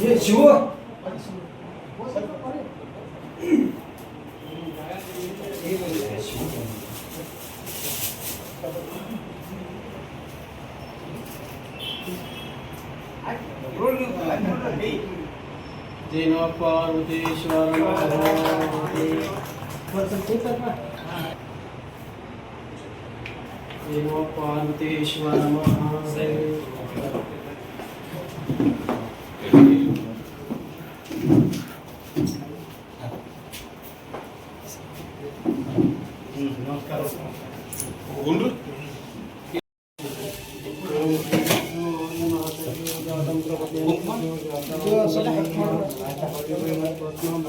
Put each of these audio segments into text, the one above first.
ये शिव। जिन पार्वतीश्वर जिन पार्वतीश्वर नमः ಜೈನ ಪಾರ್ವತೀಶ್ವರ ಜೈನ ಪಾರ್ವತೀಶ್ವರ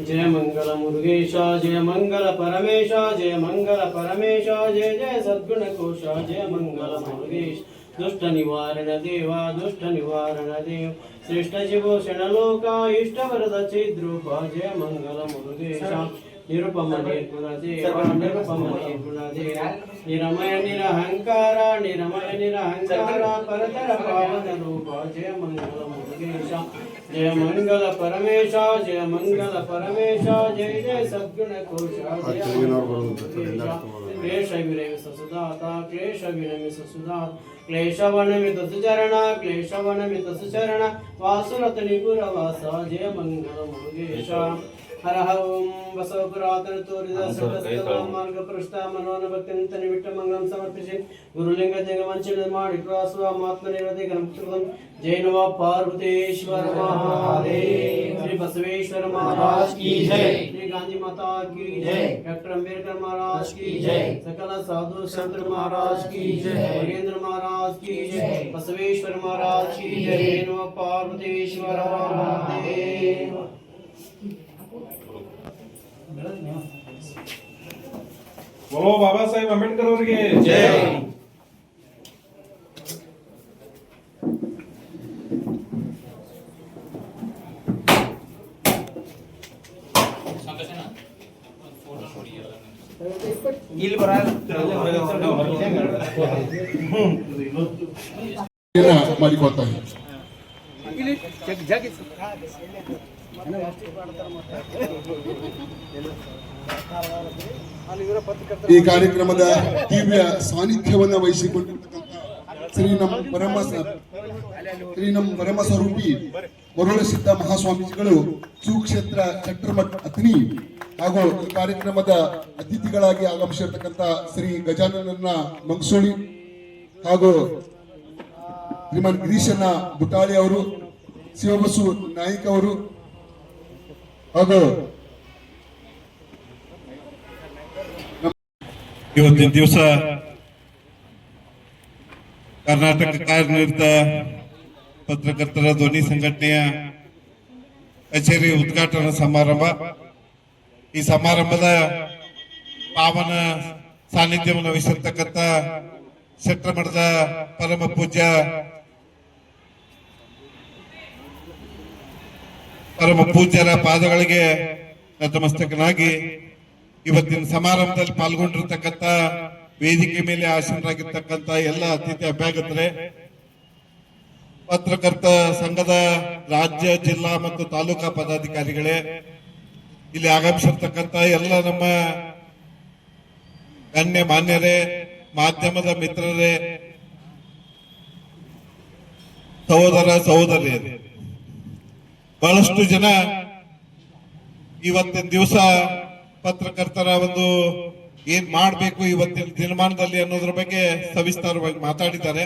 जय मंगल मुरुगेश जय मंगल परमेश जय मंगल परमेश जय जय सद्गुण कोश जय मंगल मुरुगेश दुष्ट निवारण देवा दुष्ट निवारण देव श्रेष्ठ शिवोषण लोका इष्ट वरद चिद्रूप जय मंगल मुरुगेश నిరుపమని నిరుపమని నిరమయ నిరహంకార నిరమయ నిరహంకార పరతర పావన రూప జయ మంగళ మురుగేశ జయ మంగళ పరమేశ జయ మంగళ పరమేశ జయ జయ సద్గుణ కోశ క్లేశ విరమిత సుధాత క్లేశ విరమిత సుధాత క్లేశవనమిత సుచరణ క్లేశవనమిత సుచరణ వాసురత నిపుర వాస జయ మంగళ మురుగేశ. ಹರಹ ಓಂ ಬಸವಪುರಾತನತು ಮಾರ್ಗ ಪೃಷ್ಠ ಮನೋನ ಭಕ್ತಿನಿಂತ ನಿಮಿಟ್ಟ ಮಂಗಲಂ ಸಮರ್ಪಿಸಿ ಗುರುಲಿಂಗ ಜಗವಂಚನ ಮಾಡಿ ಪ್ರಾಸುವ ಮಾತ್ಮ ನಿರತಿ ಗಣಪತಿಗಳು ಜೈನವ ಪಾರ್ವತೇಶ್ವರ ಮಹಾದೇವ श्री बसवेश्वर महाराज की जय। श्री गांधी माता की जय। डॉक्टर अंबेडकर महाराज की जय। सकल साधु संत महाराज की जय। योगेंद्र महाराज की जय। बसवेश्वर महाराज की जय। पार्वतेश्वर महादेव। बोलो बाबा साहेब आंबेडकर ಅವರಿಗೆ जय ಇಲ್ಲಿ ಬರ ಮಾಡಿಕೊಳ್ತಾ ಇದ್ದೀನಿ ಈ ಕಾರ್ಯಕ್ರಮದ ದಿವ್ಯ ಸಾನ್ನಿಧ್ಯವನ್ನು ವಹಿಸಿಕೊಂಡಿರ್ತಕ್ಕಂಥ ಶ್ರೀ ನಮ್ಮ ಪರಮ ಶ್ರೀ ನಮ್ಮ ಪರಮ ಸ್ವರೂಪಿ ಮರುಳ ಸಿದ್ಧ ಮಹಾಸ್ವಾಮೀಜಿಗಳು ಸುಕ್ಷೇತ್ರ ಚಟ್ರಮಠ್ ಅತ್ನಿ ಹಾಗೂ ಈ ಕಾರ್ಯಕ್ರಮದ ಅತಿಥಿಗಳಾಗಿ ಆಗಮಿಸಿರ್ತಕ್ಕಂಥ ಶ್ರೀ ಗಜಾನನ ಮಂಗಸೋಳಿ ಹಾಗೂ ಶ್ರೀಮಾನ್ ಗಿರೀಶನ ಬುಟಾಳಿ ಅವರು, ಶಿವಬಸು ನಾಯ್ಕ ಅವರು ಹಾಗೂ ಇವತ್ತಿನ ದಿವಸ ಕರ್ನಾಟಕ ಕಾರ್ಯನಿರತ ಪತ್ರಕರ್ತರ ಧ್ವನಿ ಸಂಘಟನೆಯ ಕಚೇರಿ ಉದ್ಘಾಟನಾ ಸಮಾರಂಭ. ಈ ಸಮಾರಂಭದ ಪಾವನ ಸಾನ್ನಿಧ್ಯವನ್ನು ವಹಿಸಿರ್ತಕ್ಕಂಥ ಶೆಟ್ರಮಠದ ಪರಮ ಪೂಜ್ಯ ಪರಮ ಪೂಜ್ಯರ ಪಾದಗಳಿಗೆ ನತಮಸ್ತಕನಾಗಿ ಇವತ್ತಿನ ಸಮಾರಂಭದಲ್ಲಿ ಪಾಲ್ಗೊಂಡಿರ್ತಕ್ಕಂಥ ವೇದಿಕೆ ಮೇಲೆ ಆಸೀನರಾಗಿರ್ತಕ್ಕಂಥ ಎಲ್ಲ ಅತಿಥಿ ಅಭ್ಯಾಗತರೆ, ಪತ್ರಕರ್ತ ಸಂಘದ ರಾಜ್ಯ, ಜಿಲ್ಲಾ ಮತ್ತು ತಾಲೂಕಾ ಪದಾಧಿಕಾರಿಗಳೇ, ಇಲ್ಲಿ ಆಗಮಿಸಿರ್ತಕ್ಕಂಥ ಎಲ್ಲ ನಮ್ಮ ಗಣ್ಯ ಮಾನ್ಯರೇ, ಮಾಧ್ಯಮದ ಮಿತ್ರರೇ, ಸಹೋದರ ಸಹೋದರಿಯರೇ, ಬಹಳಷ್ಟು ಜನ ಇವತ್ತಿನ ದಿವಸ ಪತ್ರಕರ್ತರ ಒಂದು ಏನ್ ಮಾಡ್ಬೇಕು ಇವತ್ತಿನ ದಿನಮಾನದಲ್ಲಿ ಅನ್ನೋದ್ರ ಬಗ್ಗೆ ಸವಿಸ್ತಾರವಾಗಿ ಮಾತಾಡಿದ್ದಾರೆ.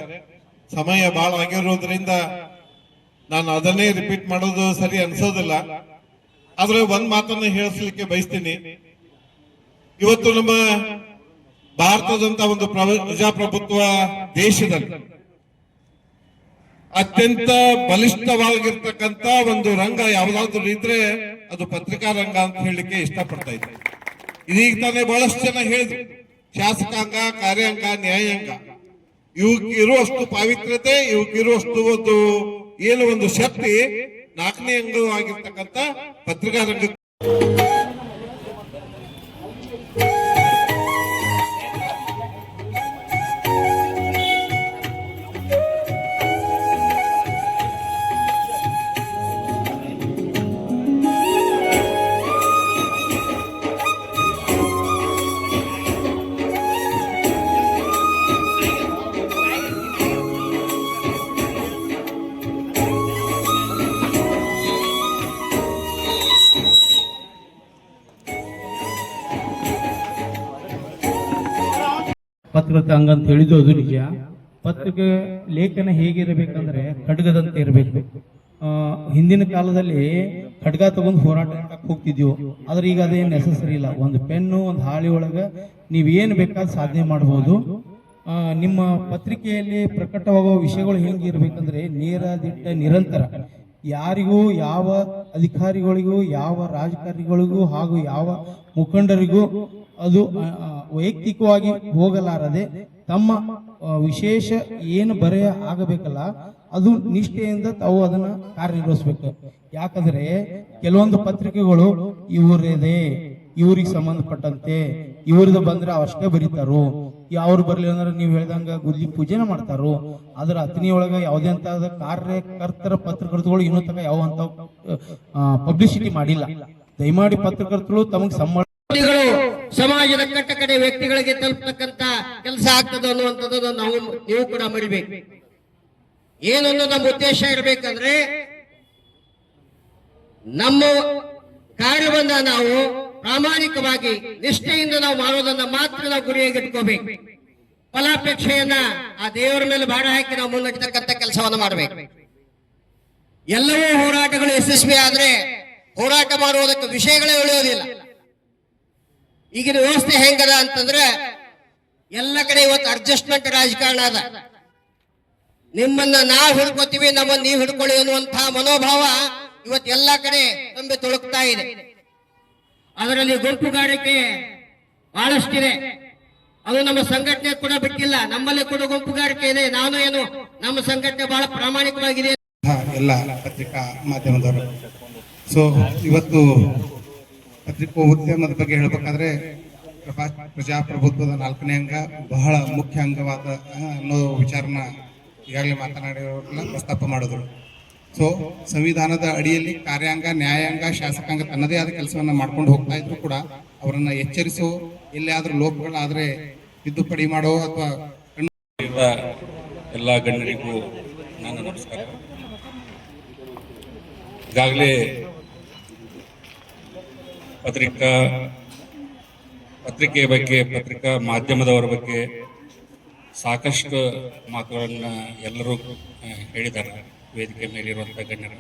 ಸಮಯ ಬಹಳ ಆಗಿರೋದ್ರಿಂದ ನಾನು ಅದನ್ನೇ ರಿಪೀಟ್ ಮಾಡೋದು ಸರಿ ಅನ್ಸೋದಿಲ್ಲ. ಆದ್ರೆ ಒಂದ್ ಮಾತನ್ನ ಹೇಳಿಸ್ಲಿಕ್ಕೆ ಬಯಸ್ತೀನಿ. ಇವತ್ತು ನಮ್ಮ ಭಾರತದಂತ ಒಂದು ಪ್ರಜಾಪ್ರಭುತ್ವ ದೇಶದಲ್ಲಿ ಅತ್ಯಂತ ಬಲಿಷ್ಠವಾಗಿರ್ತಕ್ಕಂತ ಒಂದು ರಂಗ ಯಾವ್ದಾದ್ರು ಇದ್ರೆ ಅದು ಪತ್ರಿಕಾ ರಂಗ ಅಂತ ಹೇಳಲಿಕ್ಕೆ ಇಷ್ಟಪಡ್ತಾ ಇದ್ದೆ. ಇದೀಗ ತಾನೇ ಬಹಳಷ್ಟು ಜನ ಹೇಳಿದ್ರು, ಶಾಸಕಾಂಗ, ಕಾರ್ಯಾಂಗ, ನ್ಯಾಯಾಂಗ. ಇವಕ್ಕಿರುವಷ್ಟು ಪಾವಿತ್ರ್ಯತೆ ಇವಕ್ಕಿರುವಷ್ಟು ಒಂದು ಏನು ಒಂದು ಶಕ್ತಿ, ನಾಲ್ಕನೇ ಅಂಗವಾಗಿರ್ತಕ್ಕಂಥ ಪತ್ರಿಕಾ ರಂಗ ಪತ್ರಕರ್ತ ಹಂಗಂತ ಹೇಳಿದ್ದು ಅದು ನಿಜ. ಪತ್ರಿಕೆ ಲೇಖನ ಹೇಗಿರಬೇಕಂದ್ರೆ ಖಡ್ಗದಂತೆ ಇರಬೇಕು. ಹಿಂದಿನ ಕಾಲದಲ್ಲಿ ಖಡ್ಗ ತಗೊಂಡು ಹೋರಾಟ ಹೋಗ್ತಿದ್ವು. ಆದ್ರೆ ಈಗ ಅದೇನು ನೆಸಸರಿ ಇಲ್ಲ. ಒಂದು ಪೆನ್ನು ಒಂದು ಹಾಳಿ ಒಳಗೆ ನೀವೇನು ಬೇಕಾದ ಸಾಧನೆ ಮಾಡಬಹುದು ಆ, ನಿಮ್ಮ ಪತ್ರಿಕೆಯಲ್ಲಿ ಪ್ರಕಟವಾಗುವ ವಿಷಯಗಳು ಹೆಂಗಿರ್ಬೇಕಂದ್ರೆ ನೇರ ದಿಟ್ಟ ನಿರಂತರ. ಯಾರಿಗೂ ಯಾವ ಅಧಿಕಾರಿಗಳಿಗೂ, ಯಾವ ರಾಜಕಾರಣಿಗಳಿಗೂ ಹಾಗೂ ಯಾವ ಮುಖಂಡರಿಗೂ ಅದು ವೈಯಕ್ತಿಕವಾಗಿ ಹೋಗಲಾರದೆ ತಮ್ಮ ವಿಶೇಷ ಏನು ಬರೆಯ ಆಗಬೇಕಲ್ಲ, ಅದು ನಿಷ್ಠೆಯಿಂದ ತಾವು ಅದನ್ನ ಕಾರ್ಯನಿರ್ವಹಿಸ್ಬೇಕು. ಯಾಕಂದ್ರೆ, ಕೆಲವೊಂದು ಪತ್ರಿಕೆಗಳು, ಇವರದೇ, ಇವ್ರಿಗೆ ಸಂಬಂಧಪಟ್ಟಂತೆ ಇವ್ರದ್ದು ಬಂದ್ರೆ ಅವಷ್ಟೇ ಬರೀತಾರೋ? ಯಾವ್ರು ಬರ್ಲಿ ಅಂದ್ರೆ ನೀವು ಹೇಳ್ದಂಗ ಗುದ್ಲಿ ಪೂಜೆನ ಮಾಡ್ತಾರು? ಅದ್ರ ಅತನಿ ಒಳಗ ಯಾವುದೇ ಅಂತ ಕಾರ್ಯಕರ್ತರ ಪತ್ರಕರ್ತಗಳು ಇನ್ನೂ ತನಕ ಯಾವ ಅಂತ ಪಬ್ಲಿಸಿಟಿ ಮಾಡಿಲ್ಲ. ದಯಮಾಡಿ ಪತ್ರಕರ್ತರು ತಮಗೆ ಸಂಬಳ ಸಮಾಜದ ಕಟ್ಟ ಕಡೆ ವ್ಯಕ್ತಿಗಳಿಗೆ ತಲುಪತಕ್ಕಂತ ಕೆಲಸ ಆಗ್ತದ ಅನ್ನುವಂಥದ್ದು ನಾವು, ನೀವು ಕೂಡ ಮರಿಬೇಕು. ಏನೊಂದು ನಮ್ಮ ಉದ್ದೇಶ ಇರಬೇಕಂದ್ರೆ, ನಮ್ಮ ಕಾರ್ಯವನ್ನ ನಾವು ಪ್ರಾಮಾಣಿಕವಾಗಿ ನಿಷ್ಠೆಯಿಂದ ನಾವು ಮಾಡೋದನ್ನ ಮಾತ್ರ ನಾವು ಗುರಿಯಾಗಿ ಇಟ್ಕೋಬೇಕು. ಫಲಾಪೇಕ್ಷೆಯನ್ನ ಆ ದೇವರ ಮೇಲೆ ಬಾಡ ಹಾಕಿ ನಾವು ಮುನ್ನಡೆತಕ್ಕಂಥ ಕೆಲಸವನ್ನು ಮಾಡಬೇಕು. ಎಲ್ಲವೂ ಹೋರಾಟಗಳು ಯಶಸ್ವಿ ಆದ್ರೆ ಹೋರಾಟ ಮಾಡುವುದಕ್ಕೆ ವಿಷಯಗಳೇ ಉಳಿಯೋದಿಲ್ಲ. ಈಗಿನ ವ್ಯವಸ್ಥೆ ಹೆಂಗದ ಅಂತಂದ್ರೆ ಎಲ್ಲ ಕಡೆ ಇವತ್ತು ಅಡ್ಜಸ್ಟ್ಮೆಂಟ್ ರಾಜಕಾರಣ ಅದ. ನಿಮ್ಮನ್ನ ನಾವು ಹಿಡ್ಕೋತೀವಿ, ನಮ್ಮನ್ನ ನೀವು ಹಿಡ್ಕೊಳ್ಳಿ ಅನ್ನುವಂತಹ ಮನೋಭಾವ ಇವತ್ತು ಎಲ್ಲ ಕಡೆ ತುಂಬಿ ತುಳುಕ್ತಾ ಇದೆ. ಅದರಲ್ಲಿ ಗುಂಪುಗಾರಿಕೆ ಬಹಳಷ್ಟಿದೆ. ಅದು ನಮ್ಮ ಸಂಘಟನೆ ಕೂಡ ಬಿಟ್ಟಿಲ್ಲ. ನಮ್ಮಲ್ಲಿ ಕೂಡ ಗುಂಪುಗಾರಿಕೆ ಇದೆ. ನಾನು ಏನು, ನಮ್ಮ ಸಂಘಟನೆ ಬಹಳ ಪ್ರಾಮಾಣಿಕವಾಗಿದೆ. ಎಲ್ಲ ಪತ್ರಿಕಾ ಮಾಧ್ಯಮದವರು. ಸೊ ಇವತ್ತು ಪತ್ರಿಕೋದ್ಯಮದ ಬಗ್ಗೆ ಹೇಳ್ಬೇಕಾದ್ರೆ, ಪ್ರಭಾ ಪ್ರಜಾಪ್ರಭುತ್ವದ ನಾಲ್ಕನೇ ಅಂಗ ಬಹಳ ಮುಖ್ಯ ಅಂಗವಾದ ಅನ್ನೋ ವಿಚಾರನ ಈಗಾಗಲೇ ಮಾತನಾಡಿರೋ ಪ್ರಸ್ತಾಪ ಮಾಡಿದ್ರು. ಸೊ ಸಂವಿಧಾನದ ಅಡಿಯಲ್ಲಿ ಕಾರ್ಯಾಂಗ, ನ್ಯಾಯಾಂಗ, ಶಾಸಕಾಂಗ ತನ್ನದೇ ಆದ ಕೆಲಸವನ್ನು ಮಾಡ್ಕೊಂಡು ಹೋಗ್ತಾ ಇದ್ರು ಕೂಡ ಅವರನ್ನ ಎಚ್ಚರಿಸೋ, ಎಲ್ಲಿಯಾದ್ರೂ ಲೋಪಗಳಾದ್ರೆ ತಿದ್ದುಪಡಿ ಮಾಡೋ ಅಥವಾ ಎಲ್ಲ ಗಣ್ಯರಿಗೂ ನಾನು ನಮಸ್ಕಾರ. ಈಗಾಗಲೇ ಪತ್ರಿಕಾ ಪತ್ರಿಕೆಯ ಬಗ್ಗೆ, ಪತ್ರಿಕಾ ಮಾಧ್ಯಮದವರ ಬಗ್ಗೆ ಸಾಕಷ್ಟು ಮಾತುಗಳನ್ನು ಎಲ್ಲರೂ ಹೇಳಿದ್ದಾರೆ. ವೇದಿಕೆ ಮೇಲಿರುವಂಥ ಗಣ್ಯರು.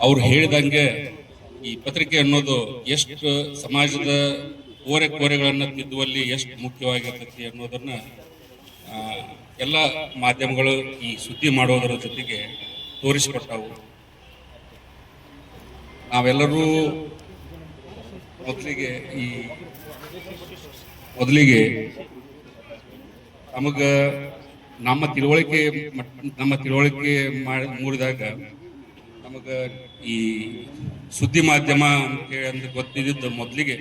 ಅವ್ರು ಹೇಳಿದಂಗೆ ಈ ಪತ್ರಿಕೆ ಅನ್ನೋದು ಎಷ್ಟು ಸಮಾಜದ ಕೋರೆ ಕೋರೆಗಳನ್ನು ತಿದ್ದುವಲ್ಲಿ ಎಷ್ಟು ಮುಖ್ಯವಾಗಿರ್ತೈತಿ ಅನ್ನೋದನ್ನ ಎಲ್ಲ ಮಾಧ್ಯಮಗಳು ಈ ಸುದ್ದಿ ಮಾಡೋದರ ಜೊತೆಗೆ ತೋರಿಸಿಕೊಟ್ಟವು. ನಾವೆಲ್ಲರೂ ಮೊದಲಿಗೆ ಈ, ಮೊದಲಿಗೆ ನಮಗ ನಮ್ಮ ತಿಳುವಳಿಕೆ ನಮ್ಮ ತಿಳುವಳಿಕೆ ಮಾಡಿ, ಮೂಡಿದಾಗ ನಮಗೆ ಈ ಸುದ್ದಿ ಮಾಧ್ಯಮ ಅಂತ ಹೇಳಿ ಅಂದ್ರೆ ಗೊತ್ತಿದ್ದು ಮೊದಲಿಗೆ.